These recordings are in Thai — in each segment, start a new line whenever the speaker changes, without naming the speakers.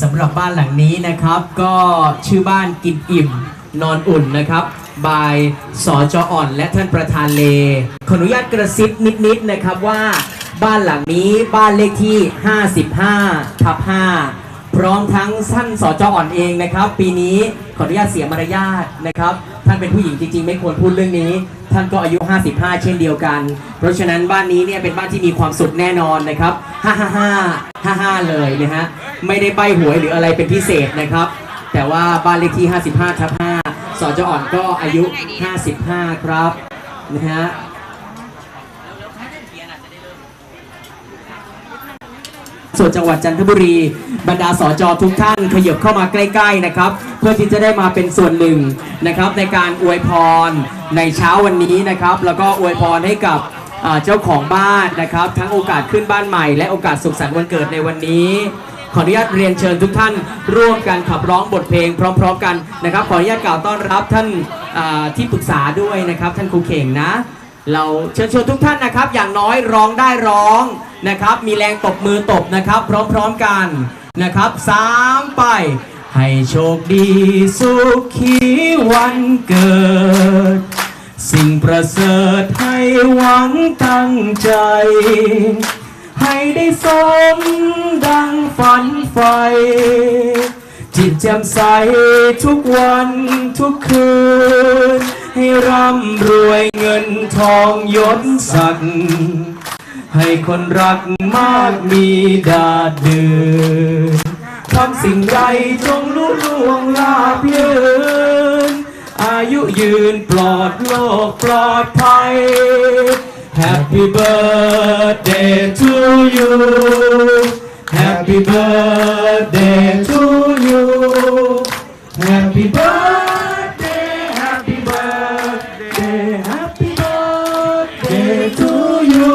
สำหรับบ้านหลังนี้นะครับ ก็ชื่อบ้านกินอิ่มนอนอุ่นนะครับบายสอจออ่อน และท่านประธานเล ขออนุญาตกระซิบนิดๆนะครับว่าบ้านหลังนี้บ้านเลขที่ 55ทับ5พร้อมทั้งท่านสอจออ่อนเองนะครับ ปีนี้ขออนุญาตเสียมารยาทนะครับ ท่านเป็นผู้หญิงจริงๆ ไม่ควรพูดเรื่องนี้ ท่านก็อายุ 55 เช่นเดียวกัน เพราะฉะนั้นบ้านนี้เนี่ยเป็นบ้านที่มีความสุขแน่นอนนะครับ555 55 เลยนะฮะไม่ได้ใบหวยหรืออะไรเป็นพิเศษนะครับ แต่ว่าบ้านเลขที่ 55ทับ5สจอ่อนก็อายุ 55 ครับนะฮะ ส่วนจังหวัดจันทบุรี บรรดาสจทุกท่านขยับเข้ามาใกล้ ๆนะครับ เพื่อที่จะได้มาเป็นส่วนหนึ่งนะครับ ในการอวยพรในเช้าวันนี้นะครับ แล้วก็อวยพรให้กับเจ้าของบ้านนะครับ ทั้งโอกาสขึ้นบ้านใหม่ และโอกาสสุขสันต์วันเกิดในวันนี้ ขออนุญาตเรียนเชิญทุกท่านร่วมกันขับร้องบทเพลงพร้อม ๆ กันนะครับ ขออนุญาตกล่าวต้อนรับท่านที่ปรึกษาด้วยนะครับ ท่านครูเข่งนะ เราเชิญชวนทุกท่านนะครับ อย่างน้อยร้องได้ร้องนะครับ มีแรงตบมือตบนะครับ พร้อมๆกันนะครับสามไป ให้โชคดีสุขีวันเกิด สิ่งประเสริฐให้หวังตั้งใจ ให้ได้สมดังฝันใฝ่จิตแจ่มใสทุกวันทุกคืน ให้ร่ำรวยเงินทองยศศักดิ์ให้คนรักมากมีดาดดืนทำสิ่งใดจงลุล่วงลาบลื่นอายุยืนปลอดโลกปลอดภัย Happy birthday to you Happy birthday to you Happy birthday to you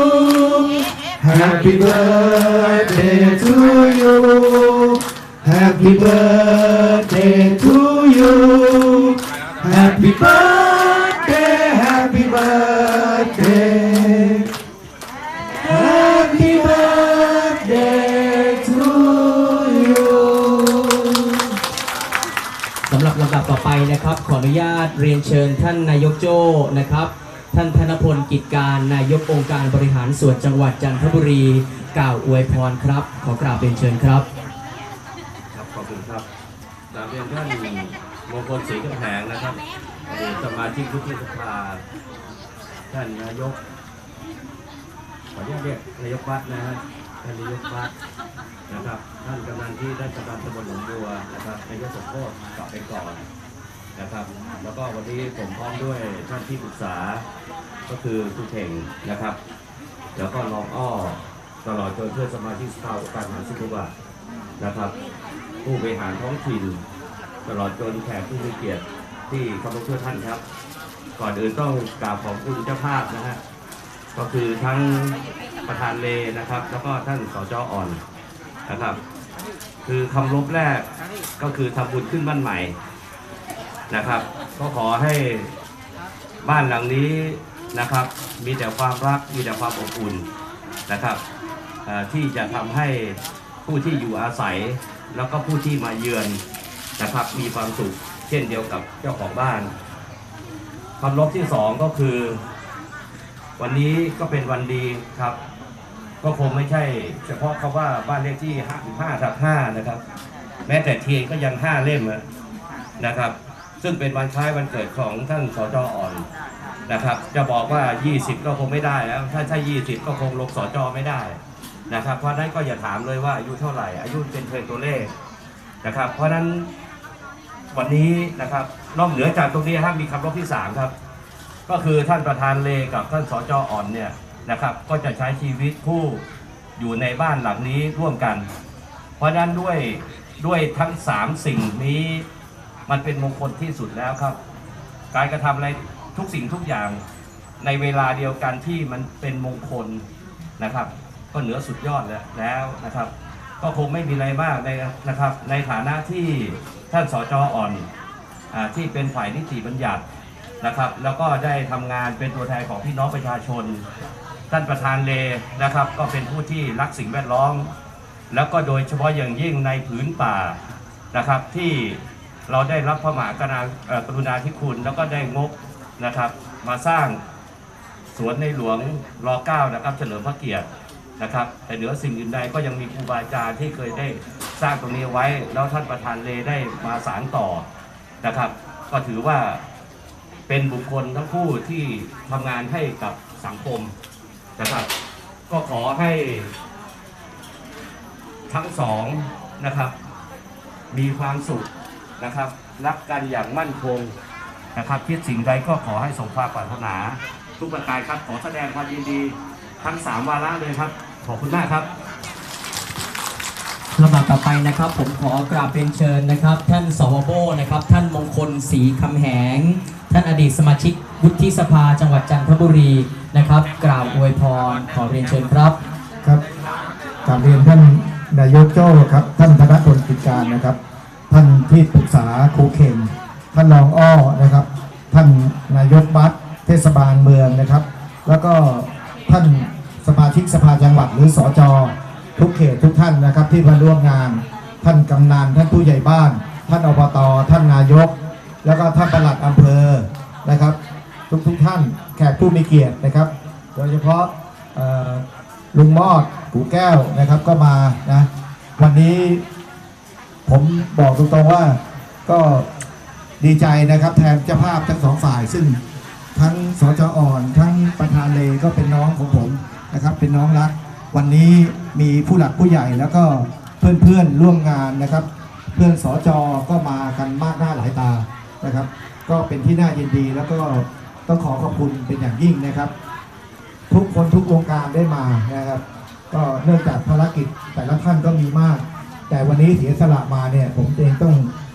Happy birthday to you Happy birthday to you Happy birthday Happy birthday Happy birthday to you สำหรับลำดับต่อไปนะครับ ขออนุญาตเรียนเชิญท่านนายกโจ้นะครับ ท่านธนพลกิจการนายกองค์การบริหารส่วนจังหวัดจันทบุรี กล่าวอวยพรครับ ขอกราบเรียนเชิญครับ
ครับขอบคุณครับกราบเรียนท่านมงคลศรีกำแพงนะครับอดีตสมาชิกวุฒิสภา ท่านนายกขออนุญาตเรียกนายกวัดนะฮะท่านนายกวัดนะครับ ท่านกำนันที่ได้กำนันตำบลหนองบัวนะครับนายกสมโภชกลับไปก่อน นะครับ แล้วก็วันนี้ผมพร้อมด้วยท่านที่ปรึกษาก็คือครูเข่งนะครับ แล้วก็รองอ้อตลอดจนเพื่อนสมาชิกสภาองค์การมหาสิทธิบัตนะครับ ผู้บริหารท้องถิ่น ตลอดจนแขกผู้มีเกียรติที่เคารพเพื่อท่านครับ ก่อนอื่นต้องกราบขอบคุณเจ้าภาพนะฮะก็คือทั้งประธานเลนะครับ แล้วก็ท่านสจอ่อนนะครับ คือคำรบแรกก็คือทำบุญขึ้นบ้านใหม่ นะครับ ก็ขอให้บ้านหลังนี้นะครับ มีแต่ความรักมีแต่ความอบอุ่นนะครับที่จะทำให้ผู้ที่อยู่อาศัย แล้วก็ผู้ที่มาเยือนนะครับ มีความสุขเช่นเดียวกับเจ้าของบ้านคำลบที่สองก็คือ วันนี้ก็เป็นวันดีครับ ก็คงไม่ใช่ เฉพาะคำว่าบ้านเลขที่55ทับ5นะครับ แม้แต่เทียนก็ยัง5เล่มนะครับ ซึ่งเป็นวันคล้ายวันเกิดของท่านสจอ่อนนะครับ จะบอกว่า 20 ก็คงไม่ได้แล้ว ถ้าใช่ 20 ก็คงลงสจไม่ได้นะครับ เพราะนั้นก็อย่าถามเลยว่าอายุเท่าไหร่ อายุเป็นเพียงตัวเลขนะครับ เพราะฉะนั้นวันนี้นะครับนอกเหนือจากตรงนี้ครับมีคำรบที่ 3 ครับ ก็คือท่านประธานเลกับท่านสจอ่อนเนี่ยนะครับ ก็จะใช้ชีวิตคู่อยู่ในบ้านหลังนี้ร่วมกัน เพราะฉะนั้นด้วยด้วยทั้งสามสิ่งนี้ มันเป็นมงคลที่สุดแล้วครับ การกระทำอะไรทุกสิ่งทุกอย่างในเวลาเดียวกันที่มันเป็นมงคลนะครับ ก็เหนือสุดยอดแล้วแล้วนะครับ ก็คงไม่มีอะไรมากในนะครับ ในฐานะที่ท่านสจอ่อนอที่เป็นฝ่ายนิติบัญญัตินะครับ แล้วก็ได้ทำงานเป็นตัวแทนของพี่น้องประชาชน ท่านประธานเลนะครับ ก็เป็นผู้ที่รักสิ่งแวดล้อม แล้วก็โดยเฉพาะอย่างยิ่งในผืนป่านะครับที่ เราได้รับพระมหากรุณากรุณาธิคุณ แล้วก็ได้งบนะครับ มาสร้างสวนในหลวงร9นะครับ เฉลิมพระเกียรตินะครับ แต่เหนือสิ่งอื่นใดก็ยังมีครูบาอาจารย์ที่เคยได้สร้างตรงนี้ไว้ แล้วท่านประธานเลได้มาสารต่อนะครับ ก็ถือว่าเป็นบุคคลทั้งคู่ที่ทำงานให้กับสังคมนะครับ ก็ขอให้ทั้งสองนะครับ มีความสุข นะครับ รักกันอย่างมั่นคงนะครับคิดสิ่งใดก็ขอให้สมความปรารถนา ทุกประการครับขอแสดงความยินดีทั้งสามวาระเลยครับ ขอบคุณมากครับ
ลำดับต่อไปนะครับ ผมขอกราบเป็นเชิญนะครับ ท่านสวบนะครับ ท่านมงคลศรีคำแหง ท่านอดีตสมาชิกวุฒิสภาจังหวัดจันทบุรีนะครับ กล่าวอวยพรขอเรียนเชิญครับ
ครับกราบเรียนท่านนายกโจ้ครับ ท่านธนพลกิจการนะครับ ท่านที่ปรึกษาครูเข่งท่านรองอ้อนะครับ ท่านนายกบัตรเทศบาลเมืองนะครับ แล้วก็ท่านสมาชิกสภาจังหวัดหรือสอจอทุกเขตทุกท่านนะครับที่มาร่วมงาน ท่านกำนันท่านผู้ใหญ่บ้าน ท่านอบตท่านนายก แล้วก็ท่านปลัดอำเภอนะครับ ทุกทุกท่านแขกผู้มีเกียรตินะครับ โดยเฉพาะลุงมอดกูแก้วนะครับก็มานะวันนี้ ผมบอกตรงๆว่าก็ดีใจนะครับแทนเจ้าภาพทั้งสองฝ่ายซึ่งทั้งสจอ่อน ทั้งประธานเลก็เป็นน้องของผมนะครับ เป็นน้องรัก วันนี้มีผู้หลักผู้ใหญ่แล้วก็เพื่อนๆร่วมงานนะครับ เพื่อนสจก็มากันมากหน้าหลายตานะครับ ก็เป็นที่น่ายินดีแล้วก็ต้องขอขอบคุณเป็นอย่างยิ่งนะครับ ทุกคนทุกวงการได้มานะครับ ก็เนื่องจากภารกิจแต่ละท่านก็มีมาก แต่วันนี้เสียสละมาเนี่ยผมเองต้อง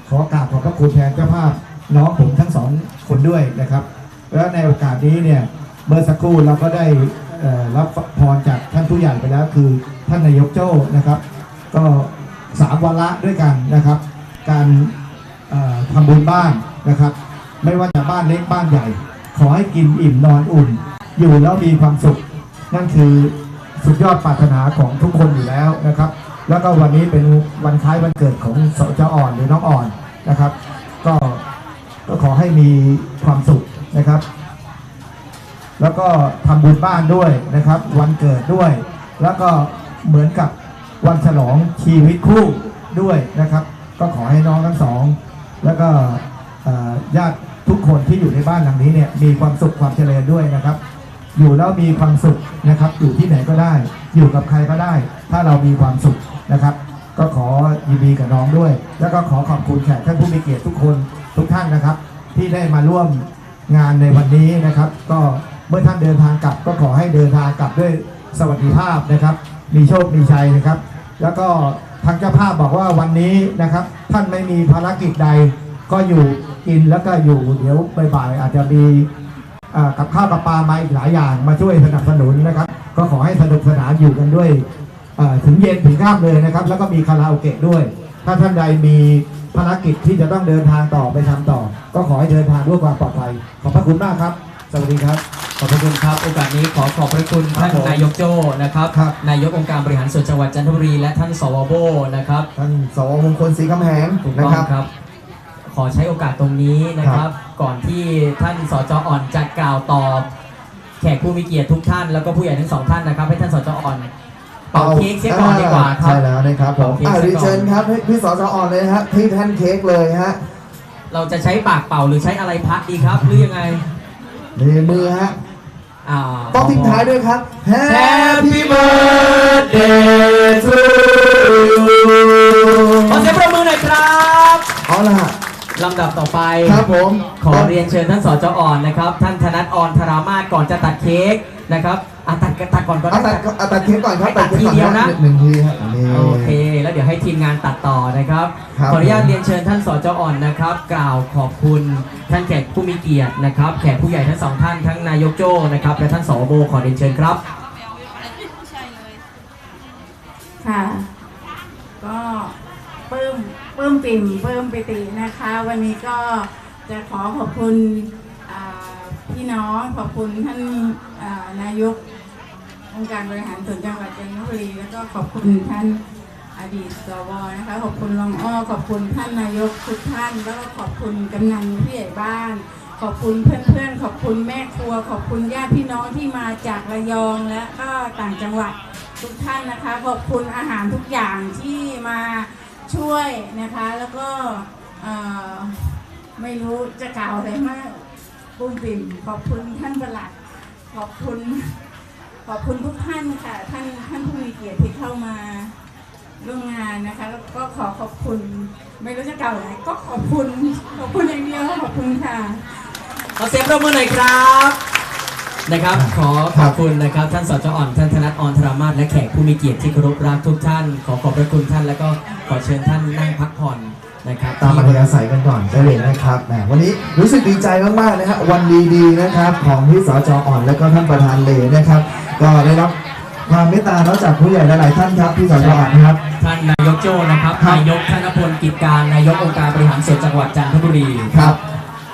ขอกราบขอบพระคุณแทนเจ้าภาพน้องผมทั้งสองคนด้วยนะครับ แล้วในโอกาสนี้เนี่ยเมื่อสักครู่เราก็ได้รับพรจากท่านผู้ใหญ่ไปแล้วคือท่านนายกโจ้นะครับ ก็สามวาระด้วยกันนะครับ การเอ่อทำบุญบ้านนะครับ ไม่ว่าจะบ้านเล็กบ้านใหญ่ ขอให้กินอิ่มนอนอุ่น อยู่แล้วมีความสุข นั่นคือสุดยอดปรารถนาของทุกคนอยู่แล้วนะครับ แล้วก็วันนี้เป็นวันคล้ายวันเกิดของสจอ่อนหรือน้องอ่อนนะครับ ก็ก็ขอให้มีความสุขนะครับ แล้วก็ทำบุญบ้านด้วยนะครับ วันเกิดด้วย แล้วก็เหมือนกับวันฉลองชีวิตคู่ด้วยนะครับ ก็ขอให้น้องทั้งสอง แล้วก็ญาติทุกคนที่อยู่ในบ้านหลังนี้เนี่ยมีความสุขความเจริญด้วยนะครับ อยู่แล้วมีความสุขนะครับ อยู่ที่ไหนก็ได้ อยู่กับใครก็ได้ ถ้าเรามีความสุข นะครับ ก็ขอยินดีกับน้องด้วย แล้วก็ขอขอบคุณแขกท่านผู้มีเกียรติทุกคนทุกท่านนะครับ ที่ได้มาร่วมงานในวันนี้นะครับ ก็เมื่อท่านเดินทางกลับ ก็ขอให้เดินทางกลับด้วยสวัสดิภาพนะครับ มีโชคมีชัยนะครับ แล้วก็ทางเจ้าภาพบอกว่าวันนี้นะครับ ท่านไม่มีภารกิจใด ก็อยู่กินแล้วก็อยู่เดี๋ยวบ่ายๆอาจจะมีกับข้าวกับปลามาอีกหลายอย่างมาช่วยสนับสนุนนะครับ ก็ขอให้สนุกสนานอยู่กันด้วย ถึงเย็นถึงข้ามเลยนะครับ แล้วก็มีคาราโอเกะด้วย ถ้าท่านใดมีภารกิจที่จะต้องเดินทางต่อไปทำต่อ ก็ขอให้เดินทางด้วยความปลอดภัย ขอบพระคุณมากครับ สวัสดีครับ
ขอบพระคุณครับ โอกาสนี้ขอขอบพระคุณท่าน
ครับผม
นายกโจ้นะครับ
ครับ
นายกองค์การบริหารส่วนจังหวัดจันทบุรี และท่านสวบนะครับ
ท่านสวมงคลศรีคำแหง
ถูก
นะ
ต้อง
ครับ
ครับ ขอใช้โอกาสตรงนี้นะค
ครั
รับ
บ
ก่อนที่ท่านสจอ่อนจะกล่าวตอบ แขกผู้มีเกียรติทุกท่านแล้วก็ผู้ใหญ่ทั้งสองท่านนะครับ ให้ท่านสจอ่อน เป่าเค้กเสียก่อนดีกว่าครับ
ใช่แล้วนะครับผม
โอเค
อ่า
เสร็
เรี
จ
ยน
ก่อน
เชิญครับให้พี่สจอ่อนเลยฮะที่ท่านเค้กเลยฮะ
เราจะใช้ปากเป่าหรือใช้อะไรพัดดีครับ หรือยังไง
ในมือฮะ
อ่า
ต้องทิ้งท้ายด้วยครับ
Happy birthday to you ขอเสียงปรบมือหน่อยครับ
เอาล่ะ
ลำดับต่อไป
ครับผม
ขอเรียนเชิญท่านสจอ่อนนะครับ ท่านธนัทอ่อนธรามาศก่อนจะตัดเค้กนะครับอะตัดตัดก่อนก็
เอา
ได้
ตัดเอาตัดเค้กก่อนครับ
ตัด
ค้กก่อ
ทีเดียวนะ
หนึ่งทีฮะนี่
โอเค แล้วเดี๋ยวให้ทีมงานตัดต่อนะครับ
ครับ
ขออนุญาตเรียนเชิญท่านสจอ่อนนะครับ กล่าวขอบคุณท่านแขกผู้มีเกียรตินะครับ แขกผู้ใหญ่ทั้งสองท่านทั้งนายกโจ้นะครับและท่านสวโบขอเรียนเชิญครับ
ค่ะ ก็ปลื้ม ปลื้มปิ่มปลื้มปิตินะคะ วันนี้ก็จะขอขอบคุณอ่าขอบคุณท่านนายกองค์การบริหารส่วนจังหวัดจันทบุรีแล้วก็ขอบคุณท่านอดีตสวนะคะขอบคุณรองอ้อขอบคุณท่านนายกทุกท่านแล้วก็ขอบคุณกำนันผู้ใหญ่บ้าน ขอบคุณเพื่อนๆ ขอบคุณแม่ครัว ขอบคุณญาติพี่น้องที่มาจากระยองและก็ต่างจังหวัดทุกท่านนะคะ ขอบคุณอาหารทุกอย่างที่มา ช่วยนะคะ แล้วก็ไม่รู้จะกล่าวอะไรมากปุ้มปิ่มขอบคุณท่านประหลัด ขอบคุณ ขอบคุณทุกท่านค่ะ ท่านท่านผู้มีเกียรติที่เข้ามาร่วมงานนะคะ แล้วก็ขอขอบคุณ ไม่รู้จะกล่าวอะไรก็ขอบคุณ ขอบคุณอย่างเดียวขอบคุณค่ะ
ขอเสียงปรบมือหน่อยครับ นะครับ ขอขอบคุณนะครับ ท่านสจอ่อน ท่านธนัทออนธรามาศและแขกผู้มีเกียรติที่เคารพรักทุกท่าน ขอขอบพระคุณท่านแล้วก็ขอเชิญท่านนั่งพักผ่อนนะครับ
ตามอัธยาศัยกันก่อนได้เลยนะครับแหมวันนี้รู้สึกดีใจมากๆนะครับวันดีๆนะครับของที่สจอ่อนและก็ท่านประธานเลนะครับ ก็ได้รับความเมตตาเนาะจากผู้ใหญ่หลายๆท่านครับที่สจอ่อนนะครับ
ท่านนายกโจ้นะครับ
ครับ
นายกธนพลกิจการนายกองค์การบริหารส่วนจังหวัดจันทบุรี
ครับ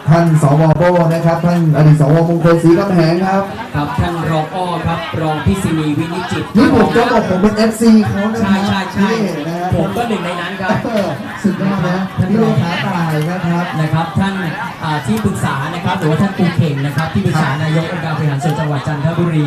ท่านสวโบนะครับ ท่านอดีตสวมงคลศรีกำแหงครับ
ครับท่านรองอ้อครับรองพิษินีวินิจจิต
นี่ผมจะบอกผมเป็น FC เขานะ
ใช่ใช่ใช่
นี่นะฮะ
ผมก็หนึ่งในนั้นครับ
เออสุดยอดนะท่านเลขาตายนะครับ
นะครับท่านอ่าที่ปรึกษานะครับหรือว่าท่านปูเข่งนะครับที่ปรึกษานายกองค์การบริหารส่วนจังหวัดจันทบุรี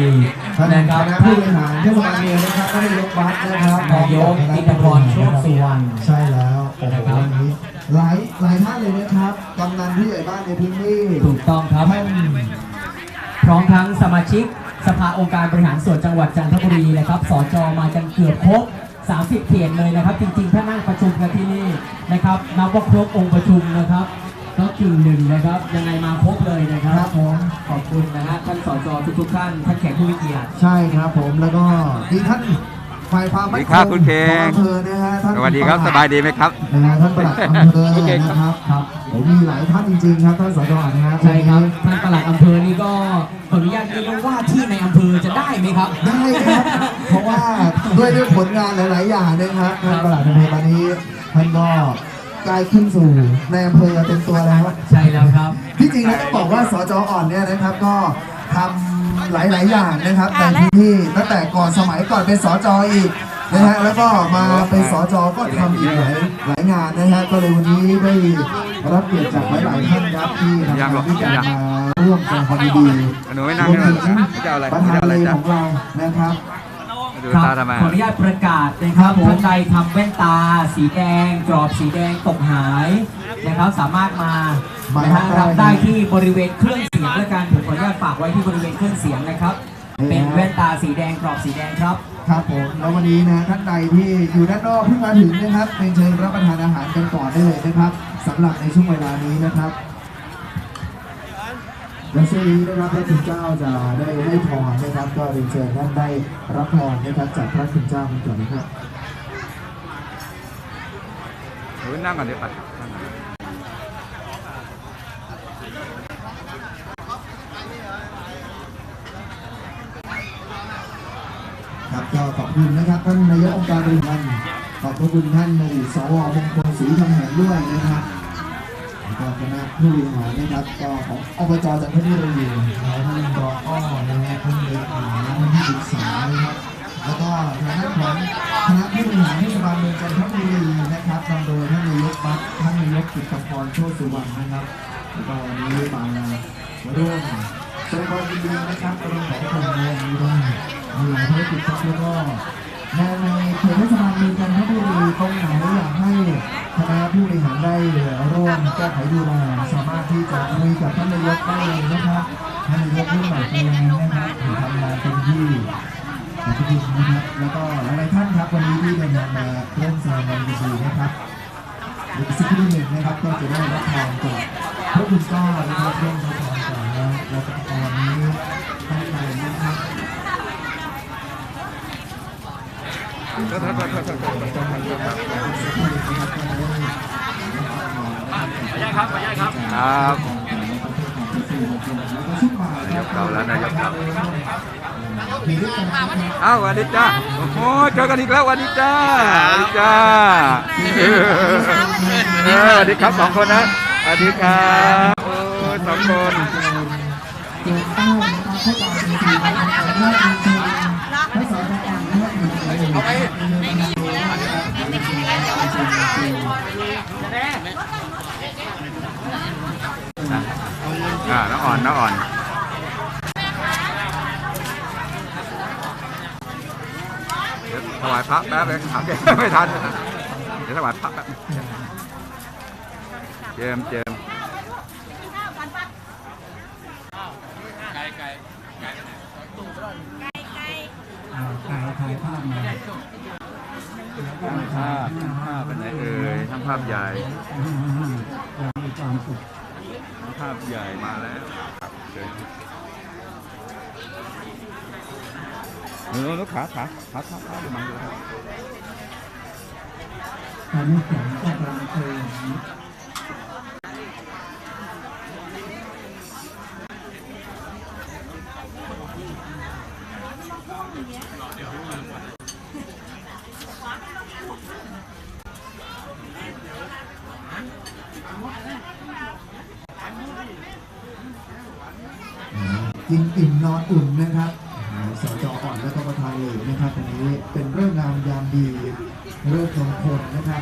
ท่าน
นะ
นะ
ค
ค
รั
รั
บบท่า
ผู้
น
บริหารเทศบาลเมืองนะครับท่านนายกบัตรนะครับ
นายกอินทพรโชติสุวรรณ
ใช่แล้วโอ้โห
นะครับ
วันนี้ หลายหลายท่านเลยนะครับกำนันผู้ใหญ่บ้านในพื้นที่
ถูกต้องครับ
ท่าน
พร้อมทั้งสมาชิกสภาองค์การบริหารส่วนจังหวัดจันทบุรีนะครับสจมากันเกือบครบ30เขตเลยนะครับ จริงๆ ถ้านั่งประชุมกันที่นี่นะครับนับว่าครบองค์ประชุมนะครับ ก็กึ่งหนึ่งนะครับ ยังไงมาครบเลยนะค
ค
รั
รั
บบ
ผม
ขอบคุณนะฮะท่านสจทุกๆท่านท่านแขกผู้มีเกียรติ
ใช่ครับผมแล้วก็มีท่าน ฝ่ายความมั่น
สวัสดีครับ
ง
คุณเคง
ของอำเภอนะฮะท่าน
สวัสดีครับ
ป
ส
ลั
บายดีไหมครับ
นะฮะท่านประหลัดอำเภอ
โอเคครับ
นะครับครับผมมีหลายท่านจริงๆครับท่านสจนะฮะ
ใช่ครับท่านปลัดอำเภอนี่ก็ขออนุญาตเรียกว่าที่ในอำเภอจะได้ไหมครับ
ได้ครับเพราะว่าด้วยด้วยผลงานหลาย ๆ อย่างนะครับท่านประหลัดอำเภอตอนนี้ท่านก็กลายขึ้นสู่ในอำเภอเต็มตัวแล้ว
ใช่แล้วครับ
ที่จริงแล้วต้องบอกว่าสจอ่อนเนี่ยนะครับก็ทำ หลาย ๆ อย่างนะครับในพื้นที่ตั้งแต่ก่อนสมัยก่อนเป็นสจอีกนะฮะแล้วก็มาเป็นสจก็ทำอีกหลายหลายงานนะฮะก็เลยวันนี้ได้รับเกียรติจากหลาย ๆ ท่านครับที่ทำงานด้วยกันมาร่วมกันความดี
หนูไม่นั่ง
รวม
ใช่ไหม
ถึง
จะเอาอะไร
ประธาน
จะเอาอะไร
เล
จ๊ะ
ของเรานะครับ
ดู
ครับ
ตาทำไม
ขออนุญาตประกาศนะครับท่านใดทำแว่นตา สีแดงกรอบสีแดงตกหายนะครับสามารถมา
มา
นะฮะ
รั
รั
บบได้
ได้ที่บริเวณเครื่องเสียงและกันผมขออนุญาตฝากไว้ที่บริเวณเครื่องเสียงนะครับ เป็นแว่นตาสีแดงกรอบสีแดงครับ
ครับผมแล้ววันนี้นะท่านใดที่อยู่ด้านนอกเพิ่งมาถึงนะครับเป็นเชิญรับประทานอาหารกันก่อนได้เลยนะครับสำหรับในช่วงเวลานี้นะครับ และช่วงนี้นะครับพระคุณเจ้าจะได้ให้พรนะครับ ก็เรียนเชิญท่านได้รับพรนะครับจากพระคุณเจ้ากันก่อนนะครับ
หนูนั่งก่อนเดี๋ยวไปนั่งก่อน
ครับก็ขอบคุณนะครับท่านนายกองค์การบริหารขอบพระคุณท่านในสวมงคลศรีคำแหงด้วยนะครับแล้ว ก็คณะผู้บริหารนะครับก็ของอบจจันทบุรีแล้วท่านรองอ้อนะฮะท่านเลขาท่านที่ปรึกษานะครับแล้วก็ทางด้านของคณะผู้บริหารเทศบาลเมืองจันทบุรีนะครับนำโดยท่านนายกบัตรท่านนายกกิตติพรโชติสุวรรณนะครับแล้วก็วันนี้มาร่วมแสดงความยินดีนะครับกรณีของคนเมืองนี้ด้วยมีหลายธุรกิจครับแล้วก็ในในเขตเทศบาลเมืองจันทบุรีตรงไหนอยากให้คณะผู้บริหารได้ ร่วมแก้ไขดูแลสามารถที่จะคุยกับท่านนายกได้เลยนะครับท่านนายกรุ่นใหม่ปีนี้นะครับถือทำงานเต็มที่ขอบคุณนะครับแล้วก็หลายๆท่านครับวันนี้ที่เดินทางมาร่วมแสดงความยินดีนะครับอีกสักครู่หนึ่งนะครับก็จะได้รับพรจากพระคุณเจ้านะครับร่วมรับพรก่อนนะแล้วก็ตอนนี้ท่านใดนะครับ
โทษโทษโทษโทษโทษโทษขออนุญาตครับขออนุญา ตครับครับนายกเราแล้วนายกเราอ้าวสวัสดีจ้าโอ้โหเจอกันอีกแล้วสวัสดีจ้าสวัสดีจ้าเออสวัสดีครับสองคนนะสวัสดีครับโอ้ยสองคน
น้า
อ่อนน้องอ่อนเดี๋ยวถวายพระแป๊บเลยถามแกไม่ทัน เดี๋ยวถวายพระแป๊บเจมเจมส์
ถ่ายถ่ายภาพมา
ช่างภาพช่างภาพเป็นไหนเอ่ยช่างภาพใหญ่
อย่างมีความสุข
ช่างภาพใหญ่มาแล้วครับเชิญเออลูก ขาขาขาขาขาเดี๋ยวมาดูครับ
ตอนนี้ผมก็กำลังเจอกินอิ่มนอนอุ่นนะครับสจ เหลวนะครับวันนี้เป็นเรื่องงามยามดีเรื่องมงคลนะครับ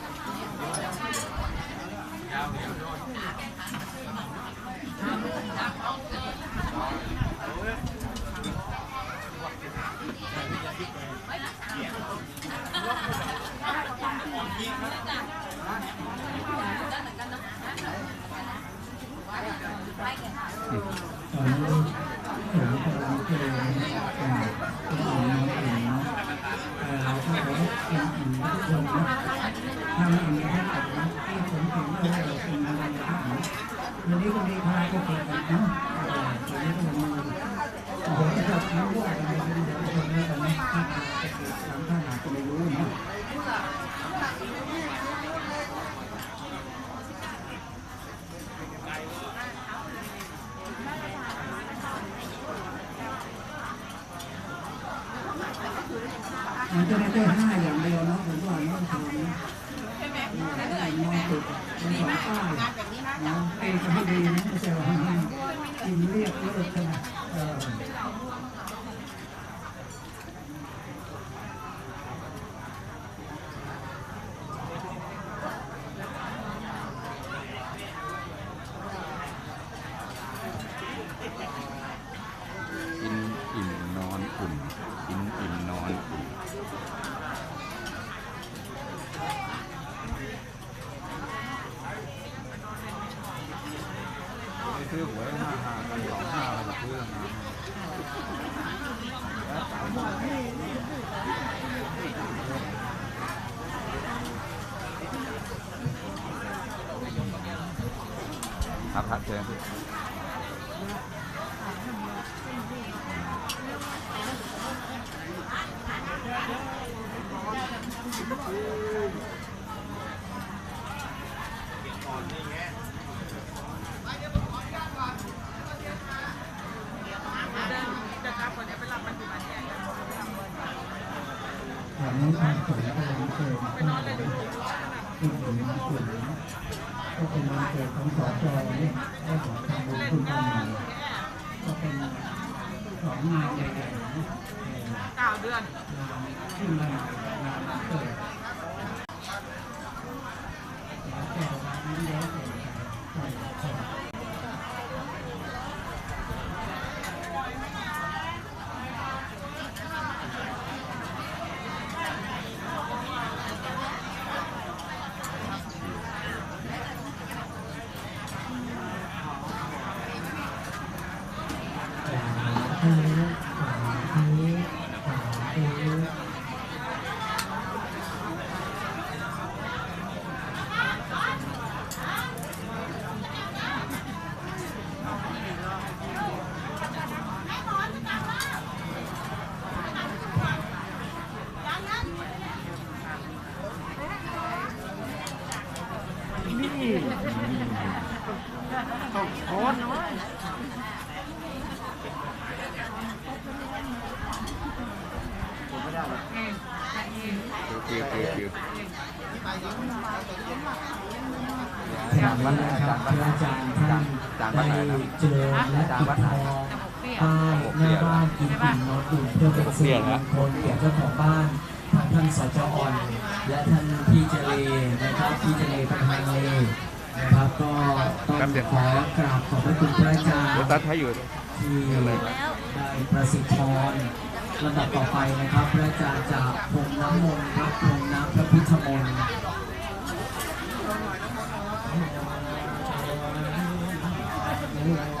ตอนนี้ผมกำลังเจออ่าเป็นอ่อนน้องเองเอ่อเราก็ขอให้เป็นอิ่มทุกคนนะถ้าไม่อิ่มให้กลับนะที่ผมเห็นว่าเราเป็นอะไรนะครับวันนี้ก็มีพาไปเปิดกันนะเอ่อตอนนี้ก็มันมีเดี๋ยวจะรู้ว่าอะไรเป็นเดี๋ยวจะรู้กันนะถ้าพาไปเปิดสามท่านอาจจะไม่รู้นะ มันจะ
ซื้อหวยห้าห้ากันสองห้าอะไรแบบเพื่อนครับครับเชิญพี่
อย่างนี้ทางสวนก็ยังเกิดขึ้นอีกหนึ่งส่วนนะ ก็เป็นวันเกิดของสจเนี่ยได้ขอทำบุญคุณทำใหม่ก็เป็นสองงานใหญ่ๆนะเก้าเดือนขึ้นมางานวันเกิดแล้วก็ยิ้มแย้มแจ่มใสใส่ใจ
เคิวคิวคิว
แข่งนี้นะครับพระอาจารย์ท่านได้เจริญและปิดทองป้ายหน้าบ้านกินอิ่มน อนอุ่นเพื่อเป็นสิริมงคลแก่เจ้าของบ้านทางท่านสจออนและท่านพี่เจเลนะครับพี่เจเลประธานเลนะครับก็ต้องขอกราบขอบพระคุณพระอาจารย์
ตัสให้อยู่
ที่ได้ประสิทธิ์พรลำดับต่อไปนะครับ พระอาจารย์จะพรมน้ำมนต์ครับพรมน้ำพระพุทธมนต์
อ่า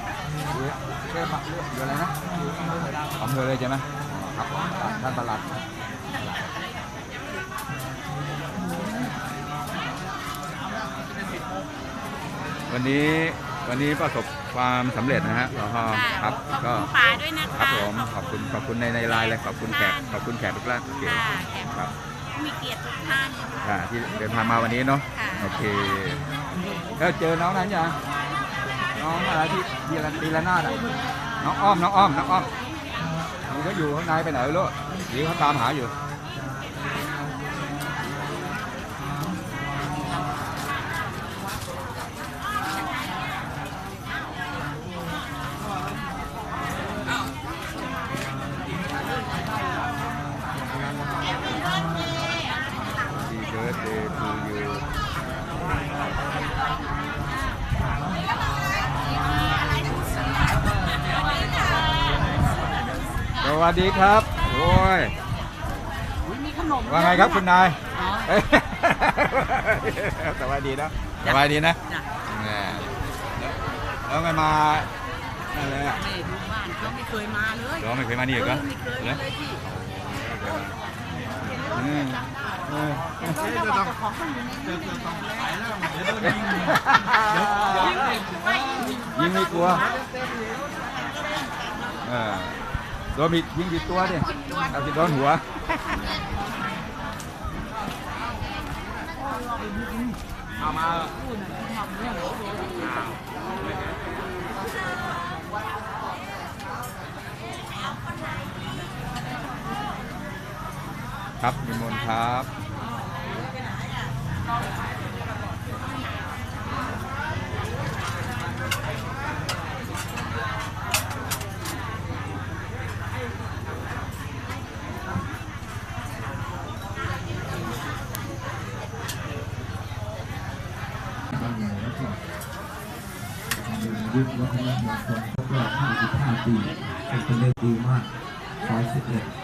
วัสดีครับสายดาววะโอ้ย้ายไปแล้วเนาะโอ้โหเอ๊ะครับไอ้อยู่ที่อะไรอะอยู่เรื่องอยู่อะไรนะอำเภอเลยใช่ไหมอ๋อครับท่านประหลัดวันนี้วันนี้ประสบความสำเร็จนะฮะหลวงพ่อครับก็
ป่าด้วยนะ
ค
คะ
รับผมขอบคุณขอบคุณในในไลน์เลยขอบคุณแขกขอบคุณแขกทุกท่านโอเค
ค่ะแขก
ครับ
มีเกียรติทุกท่าน
อ่าที่เดินทางมาวันนี้เนาะ
ค่ะ
โอเคแล้วเจอน้องนั้นยัง น้องอะไรที่ทีละตีละนาดอะน้องอ้อมน้องอ้อมน้องอ้อมมันก็อยู่ข้างในไปไหนไม่รู้หรือเขาตามหาอยู่ Happy birthday to you วัสดีครับ โอ้ย
มีขนม
ว่าไงครับคุณนายเอ้ยสวัสดีนะสวัสดีนะแหมแล้วไงมาอะไรอะ
ไม่ดูบ้านเขาไม่เคยมาเลย
เราไม่เคยมานี่อีกเหรอ
ไม่เคย
เหรอ
เลยพี่
อืมเออ
จะบอกเจ้าของเขาอยู่ในนี้
ยิงไม่กลัวเออ โดนมียิงผิดตัวดิเอาผิดโดนหัวเอามาครับมีมนครับ
ยุควัฒนมงคลครบรอบ55ปีเป็นตัวเลขดีมาก111